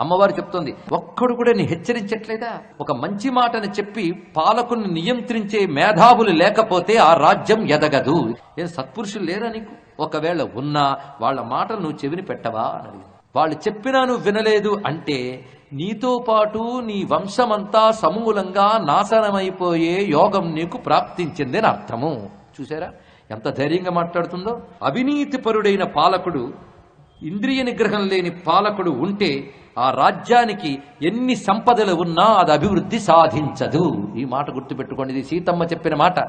అమ్మవారు చెప్తోంది ఒక్కడు కూడా నీ హెచ్చరించట్లేదా? ఒక మంచి మాటని చెప్పి పాలకుని నియంత్రించే మేధావులు లేకపోతే ఆ రాజ్యం ఎదగదు. ఏం సత్పురుషులు లేరా నీకు? ఒకవేళ ఉన్నా వాళ్ళ మాటలు నువ్వు చెవిని పెట్టవా అని వాళ్ళు చెప్పినా నువ్వు వినలేదు అంటే నీతో పాటు నీ వంశమంతా సమూలంగా నాశనమైపోయే యోగం నీకు ప్రాప్తించింది అని అర్థము. చూసారా? ఎంత ధైర్యంగా మాట్లాడుతుందో. అవినీతిపరుడైన పాలకుడు ఇంద్రియ నిగ్రహం లేని పాలకుడు ఉంటే ఆ రాజ్యానికి ఎన్ని సంపదలు ఉన్నా అది అభివృద్ధి సాధించదు. ఈ మాట గుర్తుపెట్టుకోండి. ఇది సీతమ్మ చెప్పిన మాట.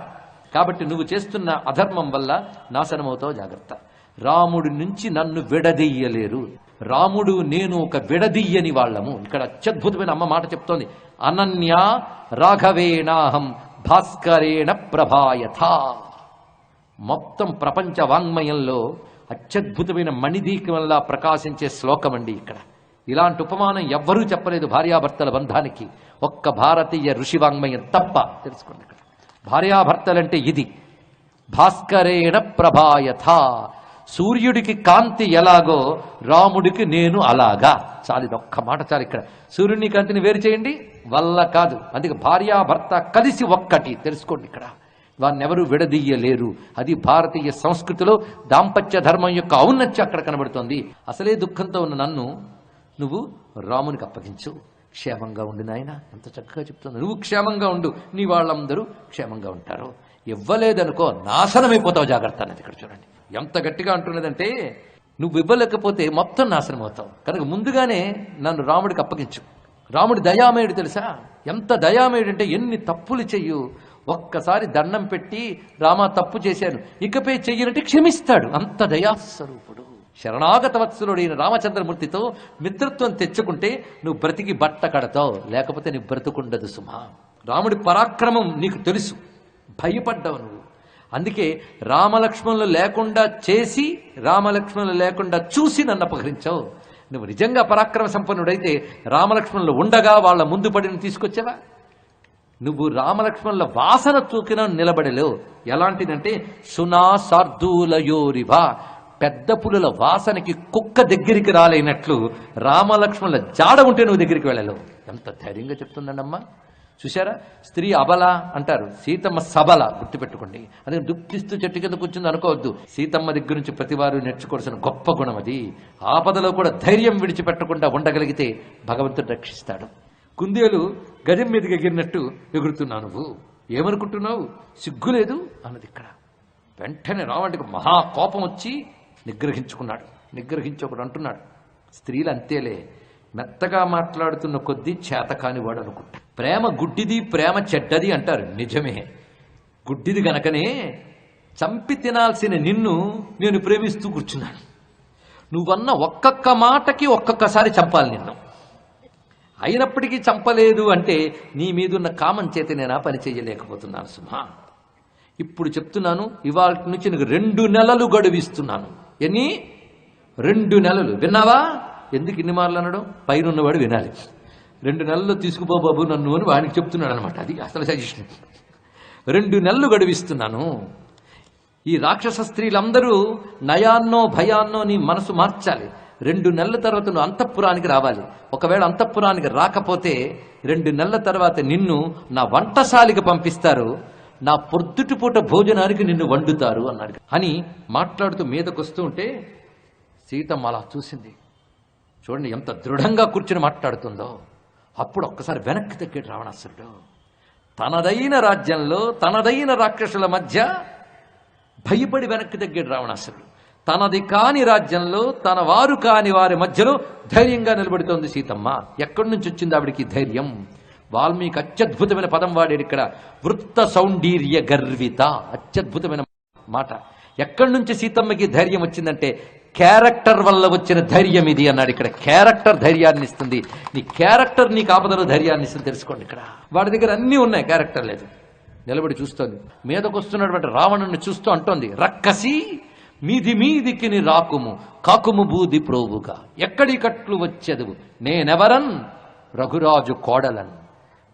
కాబట్టి నువ్వు చేస్తున్న అధర్మం వల్ల నాశనమవుతావు జాగ్రత్త. రాముడి నుంచి నన్ను విడదీయలేరు. రాముడు నేను ఒక విడదీయని వాళ్ళము. ఇక్కడ అత్యద్భుతమైన అమ్మ మాట చెప్తోంది. అనన్య రాఘవేణాహం భాస్కరేణ ప్రభాయథ. మొత్తం ప్రపంచ వాంగ్మయంలో అత్యద్భుతమైన మణిదీకం వల్ల ప్రకాశించే శ్లోకం అండి ఇక్కడ. ఇలాంటి ఉపమానం ఎవ్వరూ చెప్పలేదు భార్యాభర్తల బంధానికి. ఒక్క భారతీయ ఋషి వాంగ్మయం తప్ప. తెలుసుకోండి ఇక్కడ. భార్యాభర్తలంటే ఇది. భాస్కరేణ ప్రభాయథ. సూర్యుడికి కాంతి ఎలాగో రాముడికి నేను అలాగా. చాలు ఇది ఒక్క మాట చాలు ఇక్కడ. సూర్యుని కాంతిని వేరు చేయండి. వల్ల కాదు. అందుకే భార్యాభర్త కలిసి ఒక్కటి. తెలుసుకోండి ఇక్కడ. వారిని ఎవరు విడదీయలేరు. అది భారతీయ సంస్కృతిలో దాంపత్య ధర్మం యొక్క ఔన్నత్యం అక్కడ కనబడుతోంది. అసలే దుఃఖంతో ఉన్న నన్ను నువ్వు రామునికి అప్పగించు. క్షేమంగా ఉండు నాయన. ఎంత చక్కగా చెప్తుంది నువ్వు క్షేమంగా ఉండు. నీ వాళ్ళందరూ క్షేమంగా ఉంటారు. ఇవ్వలేదనుకో నాశనమైపోతావు జాగ్రత్త అన్నది ఇక్కడ చూడండి. ఎంత గట్టిగా అంటున్నదంటే నువ్వు ఇవ్వలేకపోతే మొత్తం నాశనం అవుతావు కనుక ముందుగానే నన్ను రాముడికి అప్పగించు. రాముడు దయామయుడు తెలుసా? ఎంత దయామయుడు అంటే ఎన్ని తప్పులు చెయ్యు. ఒక్కసారి దండం పెట్టి రామ తప్పు చేశాను. ఇకపై చెయ్యనంటే క్షమిస్తాడు. అంత దయాస్వరూపుడు. శరణాగత వత్సలుడైన రామచంద్రమూర్తితో మిత్రత్వం తెచ్చుకుంటే నువ్వు బ్రతికి బట్ట కడతావు లేకపోతే నీ బ్రతుకుండదు సుమా. రాముడి పరాక్రమం నీకు తెలుసు. భయపడ్డావు నువ్వు. అందుకే రామలక్ష్మణులు లేకుండా చేసి రామలక్ష్మణులు లేకుండా చూసి నన్ను అపహరించావు. నువ్వు నిజంగా పరాక్రమ సంపన్నుడైతే రామలక్ష్మణులు ఉండగా వాళ్ళ ముందు పడిన తీసుకొచ్చావా? నువ్వు రామలక్ష్మణుల వాసన తూకిన నిలబడలేవు. ఎలాంటిదంటే సునా సార్దూలయోరివ పెద్ద పులుల వాసనకి కుక్క దగ్గరికి రాలేనట్లు రామలక్ష్మణుల జాడ ఉంటే నువ్వు దగ్గరికి వెళ్ళలేవు. ఎంత ధైర్యంగా చెప్తుందండమ్మా చూశారా? స్త్రీ అబల అంటారు. సీతమ్మ సబల గుర్తుపెట్టుకోండి. అదే దుఃఖిస్తూ చెట్టు కింద కూర్చుంది అనుకోవద్దు. సీతమ్మ దగ్గర నుంచి ప్రతివారు నేర్చుకోవాల్సిన గొప్ప గుణం అది. ఆపదలో కూడా ధైర్యం విడిచిపెట్టకుండా ఉండగలిగితే భగవంతుడు రక్షిస్తాడు. కుందేలు గజం మీదకి ఎగిరినట్టు ఎగురుతున్నావు నువ్వు. ఏమనుకుంటున్నావు? సిగ్గులేదు? అన్నది ఇక్కడ. వెంటనే రావడానికి మహా కోపం వచ్చి నిగ్రహించుకున్నాడు. నిగ్రహించి ఒకడు అంటున్నాడు స్త్రీలు అంతేలే మెత్తగా మాట్లాడుతున్న కొద్దీ చేతకానివాడు అనుకుంటా ప్రేమ గుడ్డిది ప్రేమ చెడ్డది అంటారు. నిజమే. గుడ్డిది గనకనే చంపి తినాల్సిన నిన్ను నేను ప్రేమిస్తూ కూర్చున్నాను. నువ్వన్న ఒక్కొక్క మాటకి ఒక్కొక్కసారి చంపాలి నిన్ను. అయినప్పటికీ చంపలేదు అంటే నీ మీదున్న కామం చేత నేను ఆ పని చేయలేకపోతున్నాను సుమా. ఇప్పుడు చెప్తున్నాను ఇవాళ నుంచి నీకు రెండు నెలలు గడువిస్తున్నాను. ఎన్ని? రెండు నెలలు. విన్నావా? ఎందుకు ఇన్ని మార్లు అనడం? పైన ఉన్నవాడు వినాలి. రెండు నెలల్లో తీసుకుపో బాబు నన్ను అని వాడికి చెప్తున్నాడు అనమాట అది అసలు సజెషన్ రెండు నెలలు గడివిస్తున్నాను. ఈ రాక్షస స్త్రీలందరూ నయాన్నో భయాన్నో నీ మనసు మార్చాలి. రెండు నెలల తర్వాత నువ్వు అంతఃపురానికి రావాలి. ఒకవేళ అంతఃపురానికి రాకపోతే రెండు నెలల తర్వాత నిన్ను నా వంటశాలికి పంపిస్తారు. నా పొద్దుటి పూట భోజనానికి నిన్ను వండుతారు అన్నాడు. అని మాట్లాడుతూ మీదకొస్తూ ఉంటే సీతమ్మ అలా చూసింది. చూడండి ఎంత దృఢంగా కూర్చుని మాట్లాడుతుందో. అప్పుడు ఒక్కసారి వెనక్కి తగ్గాడు రావణాసురుడు. తనదైన రాజ్యంలో తనదైన రాక్షసుల మధ్య భయపడి వెనక్కి తగ్గాడు రావణాసురుడు. తనది కాని రాజ్యంలో తన వారు కాని వారి మధ్యలో ధైర్యంగా నిలబడుతోంది సీతమ్మ. ఎక్కడి నుంచి వచ్చింది ఆవిడికి ధైర్యం? వాల్మీకి అత్యద్భుతమైన పదం వాడాడు ఇక్కడ. వృత్త సౌండీర్య గర్విత అత్యద్భుతమైన మాట. ఎక్కడి నుంచి సీతమ్మకి ధైర్యం వచ్చిందంటే క్యారెక్టర్ వల్ల వచ్చిన ధైర్యం ఇది అన్నాడు ఇక్కడ. క్యారెక్టర్ ధైర్యాన్ని ఇస్తుంది. నీ క్యారెక్టర్ నీకు ఆపదలో ధైర్యాన్ని ఇస్తుంది. తెలుసుకోండి ఇక్కడ. వాడి దగ్గర అన్నీ ఉన్నాయి క్యారెక్టర్ లేదు. నిలబడి చూస్తోంది. మీదకొస్తున్నటువంటి రావణుని చూస్తూ అంటోంది రక్కసి మీది మీదికి నీ రాకుము కాకుము బూది ప్రోవుగా. ఎక్కడి కట్లు వచ్చెదవు? నేనెవరన్? రఘురాజు కోడలన్.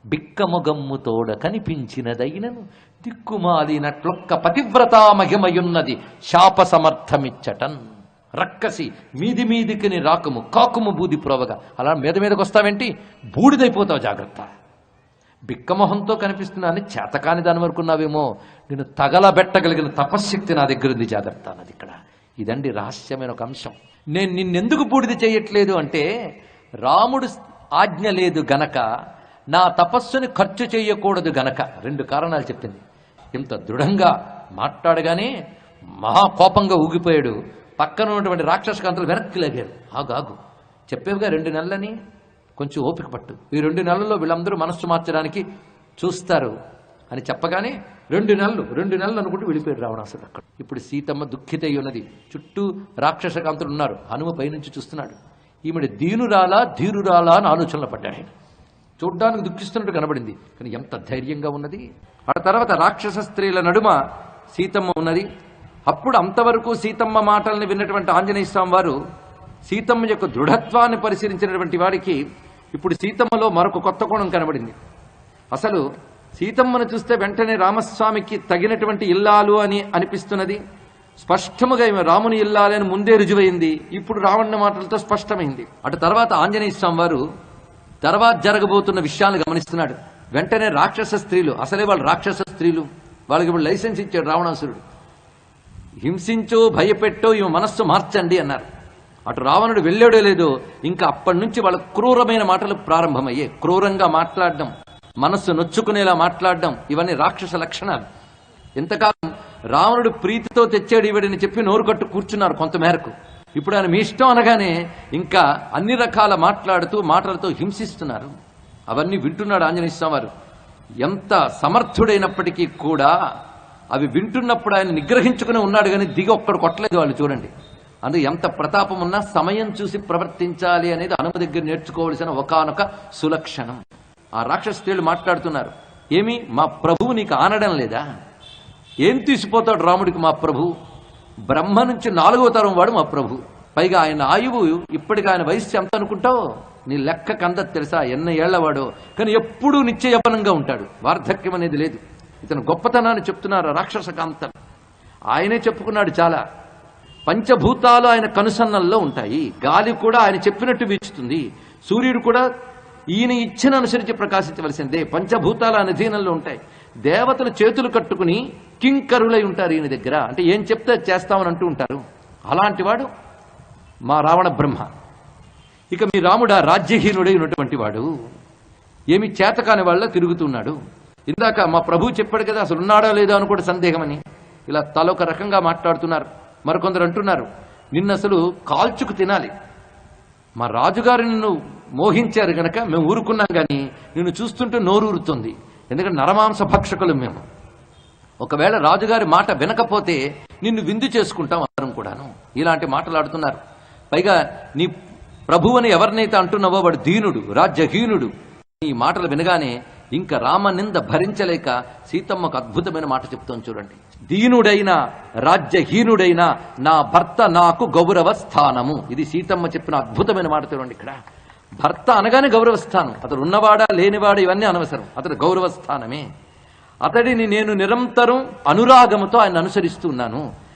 బిక్కముగమ్ము తోడ కనిపించినదైనను దిక్కుమాలినట్లొక్క పతివ్రతా మహిమయున్నది శాప సమర్థమిచ్చటన్ రక్కసి మీది మీదికిని రాకము కాకుము బూది ప్రోవగా. అలా మీద మీదకి వస్తావేంటి బూడిదైపోతావు జాగ్రత్త. బిక్కమొహంతో కనిపిస్తున్నాను చేతకాని దాని వరకు ఉన్నావేమో. నేను తగలబెట్టగలిగిన తపశ్శక్తి నా దగ్గర ఉంది జాగ్రత్త అన్నది ఇక్కడ. ఇదండి రహస్యమైన ఒక అంశం. నేను నిన్నెందుకు బూడిద చేయట్లేదు అంటే రాముడు ఆజ్ఞ లేదు గనక నా తపస్సుని ఖర్చు చేయకూడదు గనక. రెండు కారణాలు చెప్పింది. ఇంత దృఢంగా మాట్లాడగానే మహాకోపంగా ఊగిపోయాడు. పక్కన ఉన్నటువంటి రాక్షస కాంతలు వెనక్కి లాగారు. ఆగాగు చెప్పేవిగా రెండు నెలలని కొంచెం ఓపిక పట్టు. ఈ రెండు నెలల్లో వీళ్ళందరూ మనస్సు మార్చడానికి చూస్తారు అని చెప్పగానే రెండు నెలలు రెండు నెలలు అనుకుంటూ వెళ్ళిపోయాడు రావణాసుడు అక్కడ. ఇప్పుడు సీతమ్మ దుఃఖితై ఉన్నది. చుట్టూ రాక్షస కాంతులు ఉన్నారు. హనుమ పైనుంచి చూస్తున్నాడు. ఈమెడి దీనురాలా ధీరురాలా అని ఆలోచనలో పడ్డాడు. ఆయన చూడ్డానికి దుఃఖిస్తున్నట్టు కనబడింది. కానీ ఎంత ధైర్యంగా ఉన్నది. ఆ తర్వాత రాక్షస స్త్రీల నడుమ సీతమ్మ ఉన్నది. అప్పుడు అంతవరకు సీతమ్మ మాటల్ని విన్నటువంటి ఆంజనేయ స్వామి వారు సీతమ్మ యొక్క దృఢత్వాన్ని పరిశీలించినటువంటి వాడికి ఇప్పుడు సీతమ్మలో మరొక కొత్త కోణం కనబడింది. అసలు సీతమ్మను చూస్తే వెంటనే రామస్వామికి తగినటువంటి ఇల్లాలు అని అనిపిస్తున్నది. స్పష్టముగా ఈమె రాముని ఇల్లాలని అని ముందే రుజువైంది. ఇప్పుడు రావణ మాటలతో స్పష్టమైంది. అటు తర్వాత ఆంజనేయ స్వామి వారు తర్వాత జరగబోతున్న విషయాలను గమనిస్తున్నాడు. వెంటనే రాక్షస స్త్రీలు అసలే వాళ్ళు రాక్షస స్త్రీలు వాళ్ళకి ఇప్పుడు లైసెన్స్ ఇచ్చాడు రావణాసురుడు. హింసించో భయపెట్టో ఈమె మనస్సు మార్చండి అన్నారు. అటు రావణుడు వెళ్ళాడో లేదో ఇంకా అప్పటి నుంచి వాళ్ళ క్రూరమైన మాటలు ప్రారంభమయ్యాయి క్రూరంగా మాట్లాడడం మనస్సు నొచ్చుకునేలా మాట్లాడడం ఇవన్నీ రాక్షస లక్షణాలు. ఎంతకాలం రావణుడు ప్రీతితో తెచ్చాడు ఈవిడని చెప్పి నోరు కట్టు కూర్చున్నారు కొంతమేరకు. ఇప్పుడు ఆయన మీ ఇష్టం అనగానే ఇంకా అన్ని రకాల మాట్లాడుతూ మాటలతో హింసిస్తున్నారు. అవన్నీ వింటున్నాడు ఆంజనేయ స్వామి వారు ఎంత సమర్థుడైనప్పటికీ కూడా అవి వింటున్నప్పుడు ఆయన నిగ్రహించుకుని ఉన్నాడు కానీ దిగి ఒక్కడు కొట్టలేదు వాళ్ళు చూడండి. అందుకు ఎంత ప్రతాపం ఉన్నా సమయం చూసి ప్రవర్తించాలి అనేది హనుమ దగ్గర నేర్చుకోవలసిన ఒకానొక సులక్షణం. ఆ రాక్షస స్త్రీలు మాట్లాడుతున్నారు. ఏమి? మా ప్రభువు నీకు ఆనడం లేదా? ఏం తీసిపోతాడు రాముడికి మా ప్రభు? బ్రహ్మ నుంచి నాలుగో తరం వాడు మా ప్రభు. పైగా ఆయన ఆయువు ఇప్పటికి ఆయన వయస్సు ఎంత అనుకుంటావు? నీ లెక్క కంద తెలుసా? ఎన్న ఏళ్ళవాడో? కానీ ఎప్పుడూ నిత్య యవనంగా ఉంటాడు. వార్ధక్యం అనేది లేదు. ఇతను గొప్పతనాన్ని చెప్తున్నారు రాక్షస కాంతం. ఆయనే చెప్పుకున్నాడు చాలా. పంచభూతాలు ఆయన కనుసన్నల్లో ఉంటాయి. గాలి కూడా ఆయన చెప్పినట్టు వీచుతుంది. సూర్యుడు కూడా ఈయన ఇచ్చిన అనుసరించి ప్రకాశించవలసిందే. పంచభూతాలు ఆయన అధీనంలో ఉంటాయి. దేవతలు చేతులు కట్టుకుని కింకరులై ఉంటారు ఈయన దగ్గర. అంటే ఏం చెప్తే చేస్తామని అంటూ ఉంటారు. అలాంటి వాడు మా రావణ బ్రహ్మ. ఇక మీ రాముడ రాజ్యహీనుడై ఉన్నటువంటి వాడు. ఏమి చేతకాని వాళ్ళ తిరుగుతున్నాడు. ఇందాక మా ప్రభు చెప్పాడు కదా అసలు ఉన్నాడా లేదా అని కూడా సందేహమని. ఇలా తలొక రకంగా మాట్లాడుతున్నారు. మరికొందరు అంటున్నారు నిన్ను అసలు కాల్చుకు తినాలి. మా రాజుగారు నిన్ను మోహించారు గనక మేము ఊరుకున్నాం కానీ నిన్ను చూస్తుంటే నోరూరుతుంది. ఎందుకంటే నరమాంస భక్షకులు మేము. ఒకవేళ రాజుగారి మాట వినకపోతే నిన్ను విందు చేసుకుంటాం అందరం కూడాను. ఇలాంటి మాటలాడుతున్నారు. పైగా నీ ప్రభువని ఎవరినైతే అంటున్నావో వాడు దీనుడు రాజ్యహీనుడు. ఈ మాటలు వినగానే ఇంకా రామనింద భరించలేక సీతమ్మకు అద్భుతమైన మాట చెప్తాం చూడండి. దీనుడైన రాజ్యహీనుడైన నా భర్త నాకు గౌరవ స్థానము. ఇది సీతమ్మ చెప్పిన అద్భుతమైన మాట చూడండి ఇక్కడ. భర్త అనగానే గౌరవస్థానం. అతడు ఉన్నవాడా లేనివాడా ఇవన్నీ అనవసరం. అతడు గౌరవస్థానమే. అతడిని నేను నిరంతరం అనురాగముతో ఆయన అనుసరిస్తున్నాను